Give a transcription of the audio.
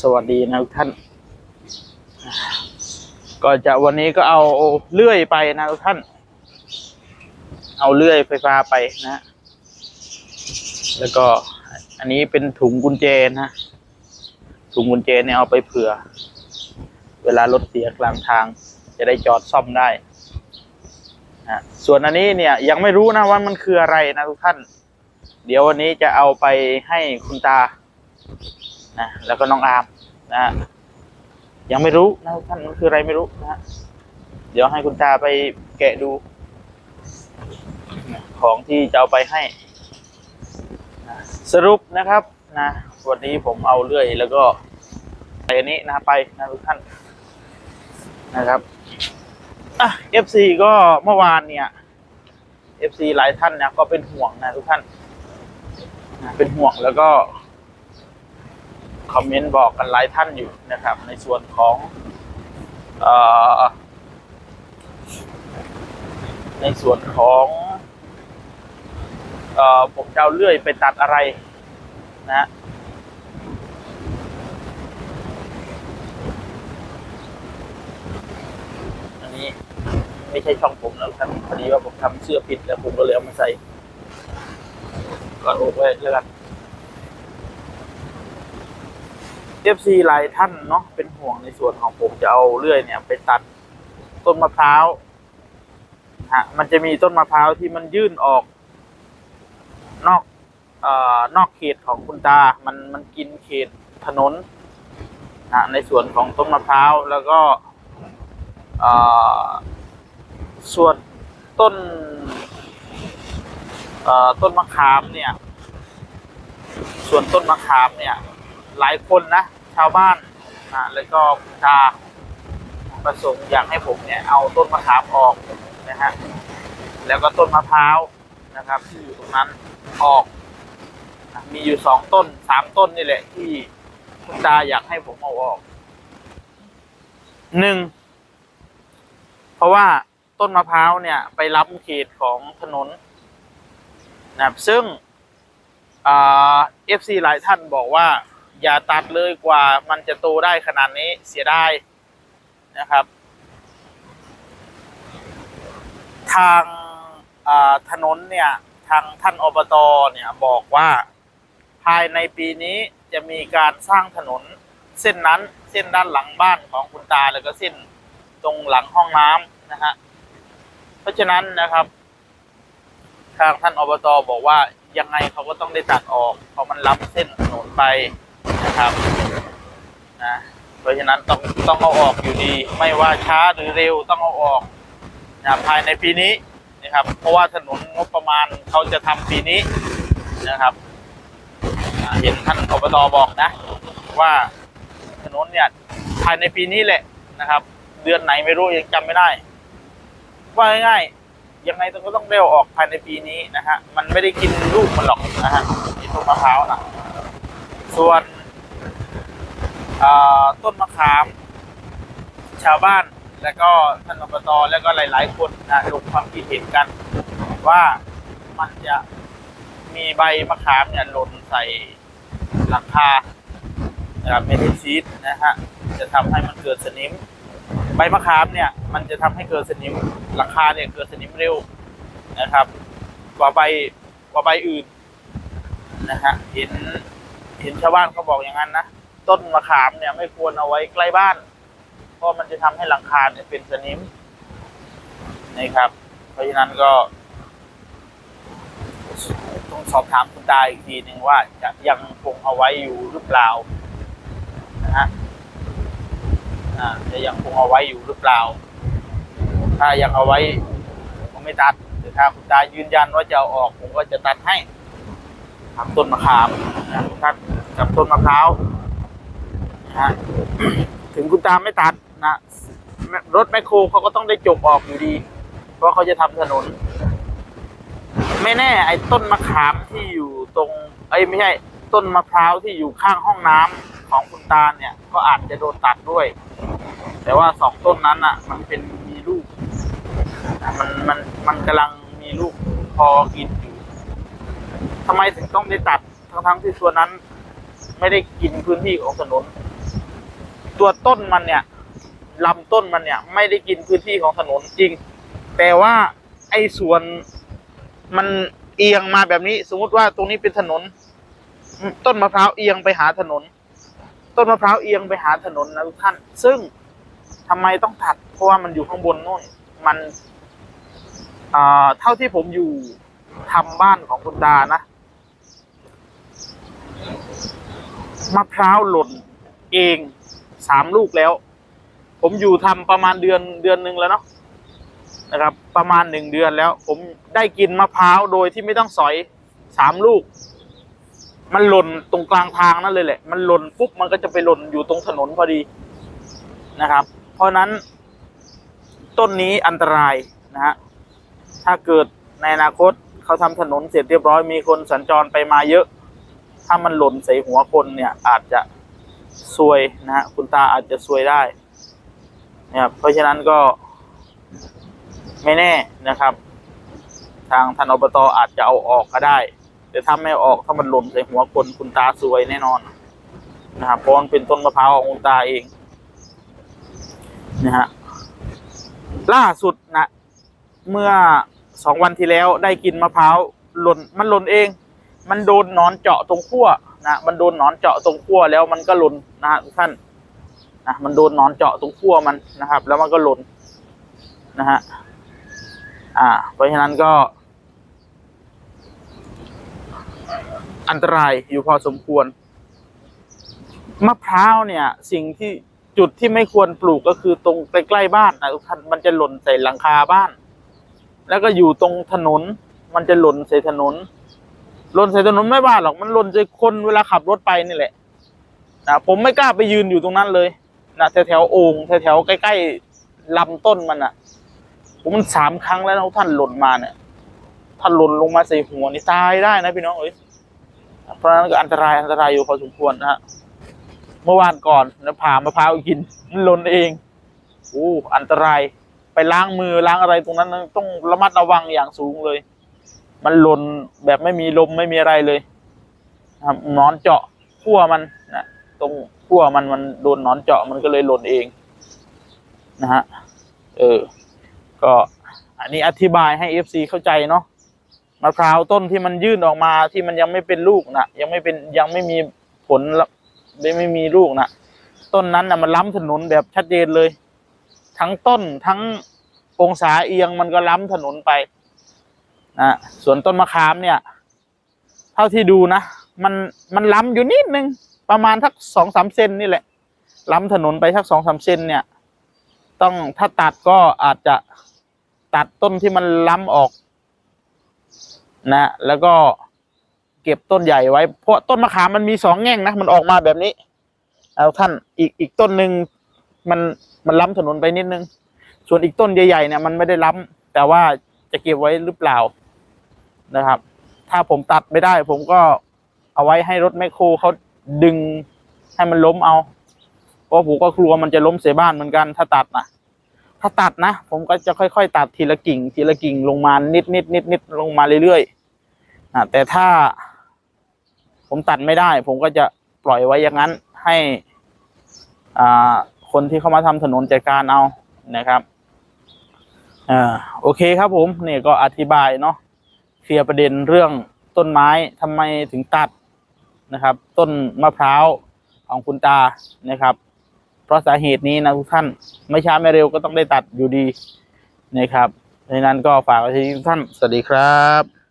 สวัสดีนะทุกท่าน ก็จะวันนี้ก็เอาเลื่อยไปนะทุกท่าน เอาเลื่อยไฟฟ้าไปนะ แล้วก็อันนี้เป็นถุงกุญแจนะถุงกุญแจเนี่ยเอาไปเผื่อ เวลารถเสียกลางทาง จะได้จอดซ่อมได้นะส่วนอันนี้เนี่ยยังไม่รู้นะว่ามันคืออะไรนะทุกท่าน เดี๋ยววันนี้จะเอาไปให้คุณตา นะแล้วก็น้องอาร์มนะฮะยังไม่รู้นะทุกท่านมันคืออะไรไม่รู้นะฮะเดี๋ยวให้คุณตาไปแกะดู ของที่จะเอาไปให้นะสรุปนะครับนะวันนี้ผมเอาเลื่อยแล้วก็ไปอันนี้นะไปนะทุกท่านนะครับอะ FC ก็เมื่อวานเนี่ย FC หลายท่านนะก็เป็นห่วงนะทุกท่านนะเป็นห่วงแล้วก็ คอมเมนต์บอกกันหลายท่านอยู่นะครับ ในส่วนของอในส่วนของอผมจะเอาเลื่อยไปตัดอะไรนะฮะอันนี้ไม่ใช่ช่องผมแล้วครับพอดีว่าผมทำเสื้อผิดแล้วผมก็เลยเอามาใส่ก็โอไว้แล้วกัน เอฟซีหลายท่านเนาะเป็นห่วงในส่วนของผมจะเอาเลื่อยเนี่ย ไปตัดต้นมะพร้าวฮะมันจะมีต้นมะพร้าวที่มันยื่นออก นอกเอ่อนอกเขตของคุณตา มันมันกินเขตถนนนะในส่วนของต้นมะพร้าวแล้วก็เอ่อส่วนต้นเอ่อต้นมะขามเนี่ย ส่วนต้นมะขามเนี่ย หลายคนนะ ชาวบ้านอ่าแล้วก็คุณตาประสงค์อยากให้ผมเนี่ยเอาต้นมะขามออกนะฮะแล้วก็ต้นมะพร้าวนะครับ ที่อยู่ตรงนั้นออก มีอยู่สองต้นสามต้นนี่แหละ ที่คุณตาอยากให้ผมเอาออกหนึ่งเพราะว่าต้นมะพร้าวเนี่ย ไปรับเขตของถนนนะครับซึ่งเอฟซีหลายท่านบอกว่า อย่าตัดเลยกว่ามันจะโตได้ขนาดนี้เสียไดายนะครับ ทางถนนเนี่ย ทางท่านอบตเนี่ยบอกว่าภายในปีนี้จะมีการสร้างถนนเส้นนั้นเส้นด้านหลังบ้านของคุณตาแล้วก็เส้นตรงหลังห้องน้ำนะฮะเพราะฉะนั้นนะครับ ทางท่านอบตบอกว่ายังไงเขาก็ต้องได้ตัดออกเพราะมันรับเส้นถนนไป นะครับนะเพราะฉะนั้นต้องต้องเอาออกอยู่ดี ไม่ว่าช้าหรือเร็วต้องเอาออกนะภายในปีนี้นะครับ เพราะว่าถนนงบประมาณเขาจะทำปีนี้นะครับเห็นท่านอบตบอกนะ ว่าถนนเนี่ยภายในปีนี้แหละนะครับ เดือนไหนไม่รู้ยังจำไม่ได้ ว่าง่ายๆยังไงต้องก็ต้องเร็วออกภายในปีนี้นะฮะมันไม่ได้กินลูกมันหรอกนะฮะไอ้ต้นมะพร้าวนะส่วน ต้นมะขาม ชาวบ้านแล้วก็ท่านอบตแล้วก็หลาย ๆ คนนะลงความคิดเห็นกัน ว่ามันจะมีใบมะขามเนี่ยหล่นใส่หลังคานะครับเมทัลชีตนะฮะจะทำให้มันเกิดสนิม ใบมะขามเนี่ย มันจะทำให้เกิดสนิมหลังคาเนี่ยเกิดสนิมเร็วนะครับ กว่าใบกว่าใบอื่นนะฮะเห็นเห็นชาวบ้านเขาบอกอย่างนั้นนะ ต้นมะขามเนี่ยไม่ควรเอาไว้ใกล้บ้าน เพราะมันจะทำให้หลังคาเนี่ยเป็นสนิมนะครับ เพราะฉะนั้นก็ต้องสอบถามคุณตาอีกทีหนึ่งว่าจะยังคงเอาไว้อยู่หรือเปล่านะฮะจะยังคงเอาไว้อยู่หรือเปล่า ถ้ายังเอาไว้ผมไม่ตัดแต่ถ้าคุณตายืนยันว่าจะเอาออกผมก็จะตัดให้ทำต้นมะขามนะทุกท่านกับต้นมะพร้าว นะถึงคุณตาไม่ตัดนะรถแมคโครเขาก็ต้องได้จบออกอยู่ดี เพราะเขาจะทำถนน ไม่แน่ ไอ้ต้นมะขามที่อยู่ตรงเอ้ไม่ใช่ ต้นมะพร้าวที่อยู่ข้างห้องน้ำของคุณตาเนี่ย ก็อาจจะโดนตัดด้วย แต่ว่าสองต้นนั้นอะ มันเป็นมีลูก มันมันมันกำลังมีลูกพอกินอยู่ทำไมถึงต้องได้ตัดทั้งทั้งที่ตัวนั้น ไม่ได้กินพื้นที่ของถนน ตัวต้นมันเนี่ยลำต้นมันเนี่ย ไม่ได้กินพื้นที่ของถนนจริง แต่ว่าไอ้ส่วนมันเอียงมาแบบนี้ สมมุติว่าตรงนี้เป็นถนน ต้นมะพร้าวเอียงไปหาถนน ต้นมะพร้าวเอียงไปหาถนนนะทุกท่าน ซึ่งทำไมต้องตัด เพราะว่ามันอยู่ข้างบนนู่นมันอ่าเท่าที่ผมอยู่ทำบ้านของคุณตานะมะพร้าวหล่นเอง สามลูกแล้ว ผมอยู่ทำประมาณเดือนเดือนหนึ่งแล้วเนาะนะครับ ประมาณหนึ่งเดือนแล้ว ผมได้กินมะพร้าวโดยที่ไม่ต้องสอยสามลูก มันหล่นตรงกลางทางนั่นเลยแหละ มันหล่นปุ๊บมันก็จะไปหล่นอยู่ตรงถนนพอดีนะครับ เพราะนั้นต้นนี้อันตรายนะฮะถ้าเกิดในอนาคตเขาทำถนนเสร็จเรียบร้อยมีคนสัญจรไปมาเยอะ ถ้ามันหล่นใส่หัวคนเนี่ยอาจจะ ซวยนะฮะคุณตาอาจจะซวยได้เนี่ยเพราะฉะนั้นก็ไม่แน่นะครับ ทางท่านอบตอาจจะเอาออกก็ได้ แต่ถ้าไม่ออกถ้ามันหล่นใส่หัวคนคุณตาซวยแน่นอนนะครับเพราะมันเป็นต้นมะพร้าวของคุณตาเองนะฮะล่าสุดนะเมื่อสองวันที่แล้วได้กินมะพร้าวหล่นมันหล่นเอง มันโดนนอนเจาะตรงขั้ว นะมันโดนหนอนเจาะตรงขั้วแล้วมันก็หล่นนะฮะทุกท่านนะมันโดนหนอนเจาะตรงขั้วมันนะครับ แล้วมันก็หล่นนะฮะอ่า เพราะฉะนั้นก็ อันตรายอยู่พอสมควร มะพร้าวเนี่ย สิ่งที่จุดที่ไม่ควรปลูกก็คือตรงใกล้ๆบ้านนะทุกท่านมันจะหล่นใส่หลังคาบ้าน แล้วก็อยู่ตรงถนน มันจะหล่นใส่ถนน หล่นใส่ถนนไม่บ้าหรอกมันหล่นใส่คนเวลาขับรถไปนี่แหละนะผมไม่กล้าไปยืนอยู่ตรงนั้นเลยนะแถวแถวๆโอ่งแถวแถวๆใกล้ๆลำต้นมันอะผมมันสามครั้งแล้วท่านหล่นมาเนี่ยถ้านหล่นลงมาใส่หัวนี่ตายได้นะพี่น้องเอ้ยเพราะฉะนั้นก็อันตรายอันตรายอยู่พอสมควรนะฮะเมื่อวานก่อนนะผ่ามะพร้าวกินมันหล่นเองโอ้อันตรายไปล้างมือล้างอะไรตรงนั้น ต้องระมัดระวังอย่างสูงเลย มันหล่นแบบไม่มีลมไม่มีอะไรเลยนะครับนอนเจาะขั้วมันนะตรงขั้วมันมันโดนนอนเจาะมันก็เลยหล่นเองนะฮะเออ ก็อันนี้อธิบายให้เอฟซีเข้าใจเนาะมะพร้าวต้นที่มันยื่นออกมาที่มันยังไม่เป็นลูกนะยังไม่เป็นยังไม่มีผลละไม่ไม่มีลูกนะต้นนั้นนะมันล้ำถนนแบบชัดเจนเลย ทั้งต้นทั้งองศาเอียงมันก็ล้ำถนนไป นะส่วนต้นมะขามเนี่ย เท่าที่ดูนะ มันมันล้ำอยู่นิดนึง ประมาณทักสองสามเซนนี่แหละ ล้ำถนนไปทักสองสามเซนเนี่ย ต้องถ้าตัดก็อาจจะตัดต้นที่มันล้ำออก นะ แล้วก็เก็บต้นใหญ่ไว้ เพราะต้นมะขามมันมีสองแง่งนะ มันออกมาแบบนี้ เอาท่านอีกอีกต้นหนึ่งมันมันล้ำถนนไปนิดนึง ส่วนอีกต้นใหญ่ๆเนี่ยมันไม่ได้ล้ำแต่ว่าจะเก็บไว้หรือเปล่า นะครับ ถ้าผมตัดไม่ได้ ผมก็เอาไว้ให้รถแมคโครเขาดึงให้มันล้มเอาเพราะผมก็กลัวมันจะล้มเสียบ้านเหมือนกัน ถ้าตัดนะถ้าตัดนะ ผมก็จะค่อย ๆ ตัดทีละกิ่ง ทีละกิ่งลงมานิดนิดนิดนิดลงมาเรื่อยๆอ่าแต่ถ้า ผมตัดไม่ได้ ผมก็จะปล่อยไว้อย่างนั้น ให้อ่าคนที่เข้ามาทำถนนจัดการเอานะครับอ่าโอเคครับผมเนี่ยก็อธิบายเนาะ เคลียร์ประเด็นเรื่องต้นไม้ทำไมถึงตัดนะครับ ต้นมะพร้าวของคุณตานะครับ เพราะสาเหตุนี้นะทุกท่านไม่ช้าไม่เร็วก็ต้องได้ตัดอยู่ดีนะครับดังนั้นก็ฝากไว้ที่ทุกท่านสวัสดีครับ